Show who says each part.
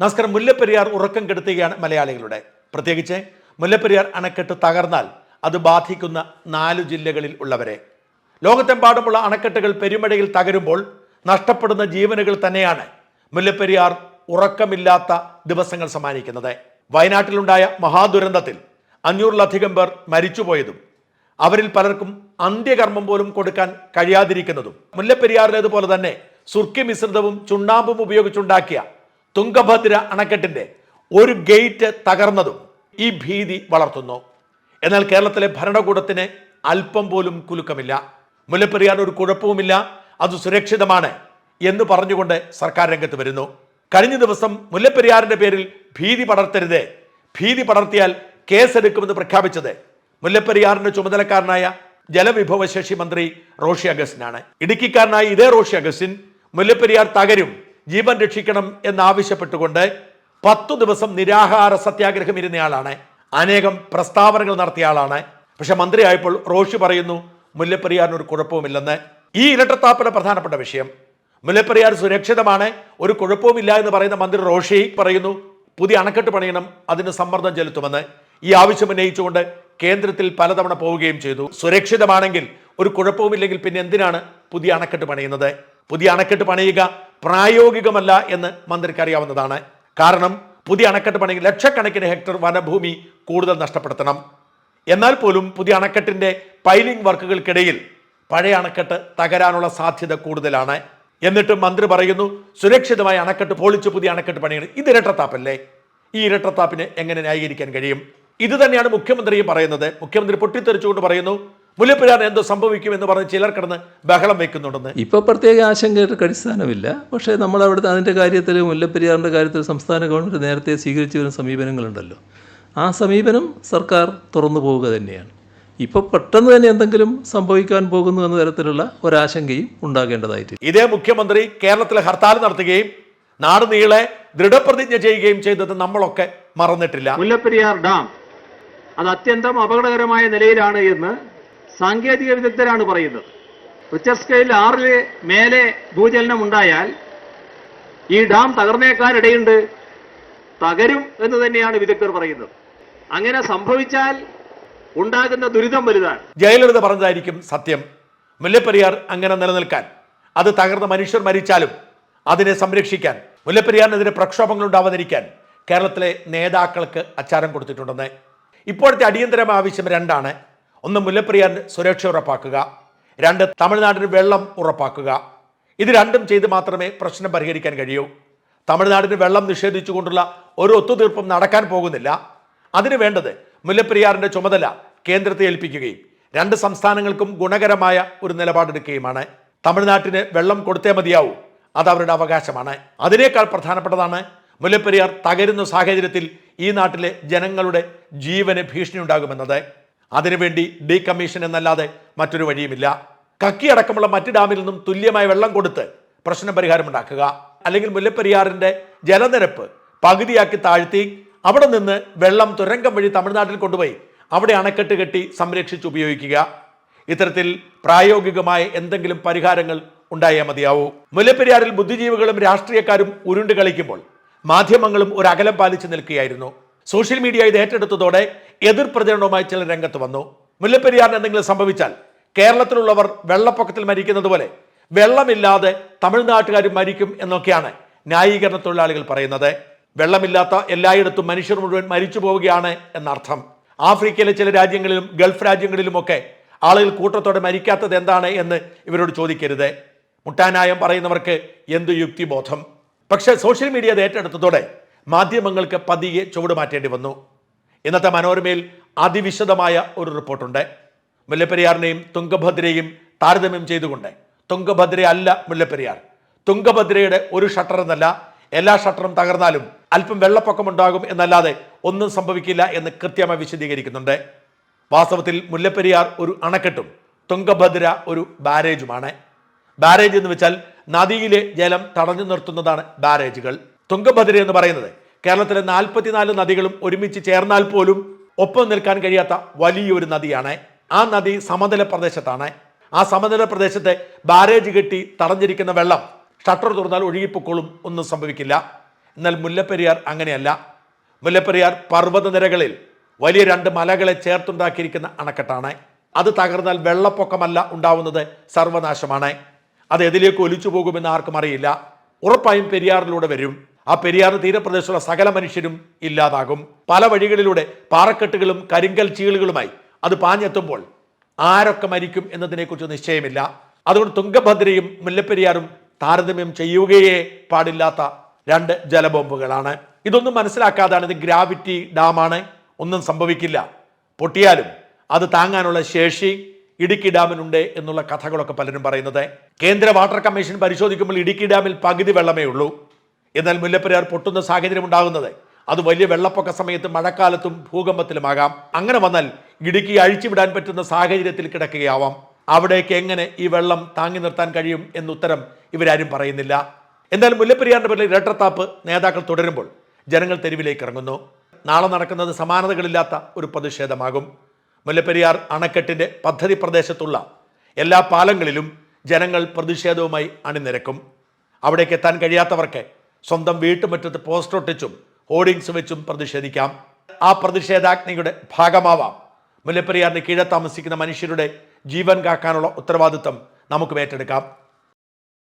Speaker 1: നമസ്കാരം മുല്ലപ്പെരിയാർ ഉറക്കം കെടുത്തുകയാണ് മലയാളികളുടെ. പ്രത്യേകിച്ച് മുല്ലപ്പെരിയാർ അണക്കെട്ട് തകർന്നാൽ അത് ബാധിക്കുന്ന നാല് ജില്ലകളിൽ ഉള്ളവരെ. ലോകത്തെമ്പാടുമുള്ള അണക്കെട്ടുകൾ പെരുമഴയിൽ തകരുമ്പോൾ നഷ്ടപ്പെടുന്ന ജീവനുകൾ തന്നെയാണ് മുല്ലപ്പെരിയാർ ഉറക്കമില്ലാത്ത ദിവസങ്ങൾ സമ്മാനിക്കുന്നത്. വയനാട്ടിലുണ്ടായ മഹാദുരന്തത്തിൽ അഞ്ഞൂറിലധികം പേർ മരിച്ചുപോയതും അവരിൽ പലർക്കും അന്ത്യകർമ്മം പോലും കൊടുക്കാൻ കഴിയാതിരിക്കുന്നതും മുല്ലപ്പെരിയാറിലേതുപോലെ തന്നെ സുർക്കി മിശ്രിതവും ചുണ്ണാമ്പും ഉപയോഗിച്ചുണ്ടാക്കിയ തുംഗഭദ്ര അണക്കെട്ടിന്റെ ഒരു ഗേറ്റ് തകർന്നതും ഈ ഭീതി വളർത്തുന്നു. എന്നാൽ കേരളത്തിലെ ഭരണകൂടത്തിന് അല്പം പോലും കുലുക്കമില്ല. മുല്ലപ്പെരിയാർ ഒരു കുഴപ്പവുമില്ല. അത് സുരക്ഷിതമാണ് എന്ന് പറഞ്ഞുകൊണ്ട് സർക്കാർ രംഗത്ത് വരുന്നു. കഴിഞ്ഞ ദിവസം മുല്ലപ്പെരിയാറിന്റെ പേരിൽ ഭീതി പടർത്തരുത്. ഭീതി പടർത്തിയാൽ കേസെടുക്കുമെന്ന് പ്രഖ്യാപിച്ചത് മുല്ലപ്പെരിയാറിന്റെ ചുമതലക്കാരനായ ജലവിഭവശേഷി മന്ത്രി റോഷി അഗസ്റ്റിനാണ്. ഇടുക്കിക്കാരനായ ഇതേ റോഷി അഗസ്റ്റിൻ മുല്ലപ്പെരിയാർ തകരും ജീവൻ രക്ഷിക്കണം എന്നാവശ്യപ്പെട്ടുകൊണ്ട് പത്തു ദിവസം നിരാഹാര സത്യാഗ്രഹം ഇരുന്നയാളാണ് അനേകം പ്രസ്താവനകൾ നടത്തിയ ആളാണ്. പക്ഷെ മന്ത്രിയായപ്പോൾ റോഷി പറയുന്നു മുല്ലപ്പെരിയാറിന് ഒരു കുഴപ്പവുമില്ലെന്ന്. ഈ ഇരട്ടത്താപ്പിന്റെ പ്രധാനപ്പെട്ട വിഷയം മുല്ലപ്പെരിയാർ സുരക്ഷിതമാണ് ഒരു കുഴപ്പവുമില്ല എന്ന് പറയുന്ന മന്ത്രി റോഷി പറയുന്നു പുതിയ അണക്കെട്ട് പണിയണം അതിന് സമ്മർദ്ദം ചെലുത്തുമെന്ന്. ഈ ആവശ്യം ഉന്നയിച്ചുകൊണ്ട് കേന്ദ്രത്തിൽ പലതവണ പോവുകയും ചെയ്തു. സുരക്ഷിതമാണെങ്കിൽ ഒരു കുഴപ്പവുമില്ലെങ്കിൽ പിന്നെ എന്തിനാണ് പുതിയ അണക്കെട്ട് പണിയുന്നത്? പുതിയ അണക്കെട്ട് പണിയുക പ്രായോഗികമല്ല എന്ന് മന്ത്രിക്ക് അറിയാവുന്നതാണ് കാരണം പുതിയ അണക്കെട്ട് പണിയിൽ ലക്ഷക്കണക്കിന് ഹെക്ടർ വനഭൂമി കൂടുതൽ നഷ്ടപ്പെടുത്തണം. എന്നാൽ പോലും പുതിയ അണക്കെട്ടിന്റെ പൈലിംഗ് വർക്കുകൾക്കിടയിൽ പഴയ അണക്കെട്ട് തകരാനുള്ള സാധ്യത കൂടുതലാണ്. എന്നിട്ടും മന്ത്രി പറയുന്നു സുരക്ഷിതമായി അണക്കെട്ട് പൊളിച്ച് പുതിയ അണക്കെട്ട് പണിയണം. ഇത് ഇരട്ടത്താപ്പല്ലേ? ഈ ഇരട്ടത്താപ്പിന് എങ്ങനെ ന്യായീകരിക്കാൻ കഴിയും? ഇത് തന്നെയാണ് മുഖ്യമന്ത്രിയും പറയുന്നത്. മുഖ്യമന്ത്രി പൊട്ടിത്തെറിച്ചുകൊണ്ട് പറയുന്നു മുല്ലപ്പെരിയാർ എന്തോ സംഭവിക്കുമെന്ന് പറഞ്ഞ് ചിലർ കിടന്ന് ബഹളം വെക്കുന്നുണ്ടെന്ന്.
Speaker 2: ഇപ്പോൾ പ്രത്യേക ആശങ്കയുടെ അടിസ്ഥാനമില്ല. പക്ഷേ നമ്മൾ അവിടുത്തെ അതിന്റെ കാര്യത്തിൽ മുല്ലപ്പെരിയാറിന്റെ കാര്യത്തിൽ സംസ്ഥാന ഗവൺമെന്റ് നേരത്തെ സ്വീകരിച്ചു വരുന്ന സമീപനങ്ങളുണ്ടല്ലോ. ആ സമീപനം സർക്കാർ തുറന്നു പോവുക തന്നെയാണ്. ഇപ്പോൾ പെട്ടെന്ന് തന്നെ എന്തെങ്കിലും സംഭവിക്കാൻ പോകുന്നു എന്ന തരത്തിലുള്ള ഒരാശങ്കയും ഉണ്ടാകേണ്ടതായിട്ട്
Speaker 1: ഇതേ മുഖ്യമന്ത്രി കേരളത്തിൽ ഹർത്താൽ നടത്തുകയും നാട് നീളെ ദൃഢപ്രതിജ്ഞ ചെയ്യുകയും ചെയ്തത് നമ്മളൊക്കെ മറന്നിട്ടില്ല.
Speaker 3: മുല്ലപ്പെരിയാർ ഡാം അത് അത്യന്തം അപകടകരമായ നിലയിലാണ് എന്ന് സാങ്കേതിക വിദഗ്ധരാണ് പറയുന്നത്. റിച്ചർ സ്കെയിൽ ആറിൽ മേലെ ഭൂചലനം ഉണ്ടായാൽ ഈ ഡാം തകർന്നേക്കാൻ ഇടയുണ്ട് തകരും എന്ന് തന്നെയാണ് വിദഗ്ധർ പറയുന്നത്. അങ്ങനെ സംഭവിച്ചാൽ ഉണ്ടാകുന്ന ദുരിതം വലുതാണ്.
Speaker 1: ജയലളിത പറഞ്ഞതായിരിക്കും സത്യം. മുല്ലപ്പെരിയാർ അങ്ങനെ നിലനിൽക്കാൻ അത് തകർന്ന മനുഷ്യർ മരിച്ചാലും അതിനെ സംരക്ഷിക്കാൻ മുല്ലപ്പെരിയാറിനെതിരെ പ്രക്ഷോഭങ്ങൾ ഉണ്ടാവാതിരിക്കാൻ കേരളത്തിലെ നേതാക്കൾക്ക് അച്ചാരം കൊടുത്തിട്ടുണ്ടെന്ന്. ഇപ്പോഴത്തെ അടിയന്തരം ആവശ്യം രണ്ടാണ്. ഒന്ന് മുല്ലപ്പെരിയാറിന് സുരക്ഷ ഉറപ്പാക്കുക. രണ്ട് തമിഴ്നാടിന് വെള്ളം ഉറപ്പാക്കുക. ഇത് രണ്ടും ചെയ്ത് മാത്രമേ പ്രശ്നം പരിഹരിക്കാൻ കഴിയൂ. തമിഴ്നാടിന് വെള്ളം നിഷേധിച്ചുകൊണ്ടുള്ള ഒരു ഒത്തുതീർപ്പും നടക്കാൻ പോകുന്നില്ല. അതിന് വേണ്ടത് മുല്ലപ്പെരിയാറിന്റെ ചുമതല കേന്ദ്രത്തെ ഏൽപ്പിക്കുകയും രണ്ട് സംസ്ഥാനങ്ങൾക്കും ഗുണകരമായ ഒരു നിലപാടെടുക്കുകയുമാണ്. തമിഴ്നാട്ടിന് വെള്ളം കൊടുത്തേ മതിയാവൂ. അത് അവരുടെ അവകാശമാണ്. അതിനേക്കാൾ പ്രധാനപ്പെട്ടതാണ് മുല്ലപ്പെരിയാർ തകരുന്ന സാഹചര്യത്തിൽ ഈ നാട്ടിലെ ജനങ്ങളുടെ ജീവന് ഭീഷണി ഉണ്ടാകുമെന്നത്. അതിനുവേണ്ടി ഡീകമ്മീഷൻ എന്നല്ലാതെ മറ്റൊരു വഴിയുമില്ല. കക്കി അടക്കമുള്ള മറ്റ് ഡാമിൽ നിന്നും തുല്യമായ വെള്ളം കൊടുത്ത് പ്രശ്ന പരിഹാരമുണ്ടാക്കുക അല്ലെങ്കിൽ മുല്ലപ്പെരിയാറിന്റെ ജലനിരപ്പ് പകുതിയാക്കി താഴ്ത്തി അവിടെ നിന്ന് വെള്ളം തുരങ്കം വഴി തമിഴ്നാട്ടിൽ കൊണ്ടുപോയി അവിടെ അണക്കെട്ട് കെട്ടി സംരക്ഷിച്ച് ഉപയോഗിക്കുക. ഇത്തരത്തിൽ പ്രായോഗികമായ എന്തെങ്കിലും പരിഹാരങ്ങൾ ഉണ്ടായാൽ മതിയാവൂ. മുല്ലപ്പെരിയാറിൽ ബുദ്ധിജീവികളും രാഷ്ട്രീയക്കാരും ഉരുണ്ട് കളിക്കുമ്പോൾ മാധ്യമങ്ങളും ഒരു അകലം പാലിച്ചു നിൽക്കുകയായിരുന്നു. സോഷ്യൽ മീഡിയ ഇത് ഏറ്റെടുത്തതോടെ എതിർ പ്രചരണവുമായി ചിലർ രംഗത്ത് വന്നു. മുല്ലപ്പെരിയാറിന് എന്തെങ്കിലും സംഭവിച്ചാൽ കേരളത്തിലുള്ളവർ വെള്ളപ്പൊക്കത്തിൽ മരിക്കുന്നത് പോലെ വെള്ളമില്ലാതെ തമിഴ്നാട്ടുകാർ മരിക്കും എന്നൊക്കെയാണ് ന്യായീകരണ തൊഴിലാളികൾ പറയുന്നത്. വെള്ളമില്ലാത്ത എല്ലായിടത്തും മനുഷ്യർ മുഴുവൻ മരിച്ചു പോവുകയാണ് എന്നർത്ഥം. ആഫ്രിക്കയിലെ ചില രാജ്യങ്ങളിലും ഗൾഫ് രാജ്യങ്ങളിലുമൊക്കെ ആളുകൾ കൂട്ടത്തോടെ മരിക്കാത്തത് എന്താണ് എന്ന് ഇവരോട് ചോദിക്കരുത്. മുട്ടാനായം പറയുന്നവർക്ക് എന്ത് യുക്തിബോധം? പക്ഷേ സോഷ്യൽ മീഡിയ ഏറ്റെടുത്തതോടെ മാധ്യമങ്ങൾക്ക് പതിയെ ചുവട് മാറ്റേണ്ടി വന്നു. ഇന്നത്തെ മനോരമയിൽ അതിവിശദമായ ഒരു റിപ്പോർട്ടുണ്ട്. മുല്ലപ്പെരിയാറിനെയും തുങ്കഭദ്രയെയും താരതമ്യം ചെയ്തുകൊണ്ട് തുങ്കഭദ്ര അല്ല മുല്ലപ്പെരിയാർ. തുങ്കഭദ്രയുടെ ഒരു ഷട്ടർ എന്നല്ല എല്ലാ ഷട്ടറും തകർന്നാലും അല്പം വെള്ളപ്പൊക്കമുണ്ടാകും എന്നല്ലാതെ ഒന്നും സംഭവിക്കില്ല എന്ന് കൃത്യമായി വിശദീകരിക്കുന്നുണ്ട്. വാസ്തവത്തിൽ മുല്ലപ്പെരിയാർ ഒരു അണക്കെട്ടും തുങ്കഭദ്ര ഒരു ബാരേജുമാണ്. ബാരേജ് എന്ന് വെച്ചാൽ നദിയിലെ ജലം തടഞ്ഞു നിർത്തുന്നതാണ് ബാരേജുകൾ. തുംഗഭദ്ര എന്ന് പറയുന്നത്. കേരളത്തിലെ നാൽപ്പത്തിനാല് നദികളും ഒരുമിച്ച് ചേർന്നാൽ പോലും ഒപ്പം നിൽക്കാൻ കഴിയാത്ത വലിയൊരു നദിയാണ്. ആ നദി സമതല പ്രദേശത്താണ്. ആ സമതല പ്രദേശത്തെ ബാരേജ് കെട്ടി തടഞ്ഞിരിക്കുന്ന വെള്ളം ഷട്ടർ തുറന്നാൽ ഒഴുകിപ്പൊക്കോളും ഒന്നും സംഭവിക്കില്ല. എന്നാൽ മുല്ലപ്പെരിയാർ അങ്ങനെയല്ല. മുല്ലപ്പെരിയാർ പർവത നിരകളിൽ വലിയ രണ്ട് മലകളെ ചേർത്തുണ്ടാക്കിയിരിക്കുന്ന അണക്കെട്ടാണ്. അത് തകർന്നാൽ വെള്ളപ്പൊക്കമല്ല ഉണ്ടാവുന്നത് സർവനാശമാണ്. അത് എതിലേക്ക് ഒലിച്ചു പോകുമെന്ന് ആർക്കും അറിയില്ല. ഉറപ്പായും പെരിയാറിലൂടെ വരും. ആ പെരിയാർ തീരപ്രദേശത്തുള്ള സകല മനുഷ്യരും ഇല്ലാതാകും. പല വഴികളിലൂടെ പാറക്കെട്ടുകളും കരിങ്കൽ ചീളുകളുമായി അത് പാഞ്ഞെത്തുമ്പോൾ ആരൊക്കെ മരിക്കും എന്നതിനെക്കുറിച്ച് നിശ്ചയമില്ല. അതുകൊണ്ട് തുങ്കഭദ്രയും മുല്ലപ്പെരിയാറും താരതമ്യം ചെയ്യുകയേ പാടില്ലാത്ത രണ്ട് ജലബോംബുകളാണ്. ഇതൊന്നും മനസ്സിലാക്കാതാണ് ഇത് ഗ്രാവിറ്റി ഡാമാണ്. ഒന്നും സംഭവിക്കില്ല. പൊട്ടിയാലും അത് താങ്ങാനുള്ള ശേഷി ഇടുക്കി ഡാമിനുണ്ട് എന്നുള്ള കഥകളൊക്കെ പലരും പറയുന്നത്. കേന്ദ്ര വാട്ടർ കമ്മീഷൻ പരിശോധിക്കുമ്പോൾ ഇടുക്കി ഡാമിൽ പകുതി വെള്ളമേ ഉള്ളൂ. എന്നാൽ മുല്ലപ്പെരിയാർ പൊട്ടുന്ന സാഹചര്യം ഉണ്ടാകുന്നത്. അത് വലിയ വെള്ളപ്പൊക്ക സമയത്തും മഴക്കാലത്തും ഭൂകമ്പത്തിലുമാകാം. അങ്ങനെ വന്നാൽ ഇടുക്കി അഴിച്ചുവിടാൻ പറ്റുന്ന സാഹചര്യത്തിൽ കിടക്കുകയാവാം. അവിടേക്ക് എങ്ങനെ ഈ വെള്ളം താങ്ങി നിർത്താൻ കഴിയും എന്നുത്തരം ഇവരാരും പറയുന്നില്ല. എന്നാൽ മുല്ലപ്പെരിയാറിന്റെ പേരിൽ ഇരട്ടത്താപ്പ് നേതാക്കൾ തുടരുമ്പോൾ ജനങ്ങൾ തെരുവിലേക്ക് ഇറങ്ങുന്നു. നാളെ നടക്കുന്നത് സമാനതകളില്ലാത്ത ഒരു പ്രതിഷേധമാകും. മുല്ലപ്പെരിയാർ അണക്കെട്ടിന്റെ പദ്ധതി പ്രദേശത്തുള്ള എല്ലാ പാലങ്ങളിലും ജനങ്ങൾ പ്രതിഷേധവുമായി അണിനിരക്കും. അവിടേക്ക് എത്താൻ കഴിയാത്തവർക്ക് സ്വന്തം വീട്ടുമുറ്റത്ത് പോസ്റ്റർ ഒട്ടിച്ചും ഹോർഡിങ്സ് വെച്ചും പ്രതിഷേധിക്കാം. ആ പ്രതിഷേധാഗ്നിയുടെ ഭാഗമാവാം. മുല്ലപ്പെരിയാറിന് കീഴെ താമസിക്കുന്ന മനുഷ്യരുടെ ജീവൻ കാക്കാനുള്ള ഉത്തരവാദിത്തം നമുക്ക് ഏറ്റെടുക്കാം.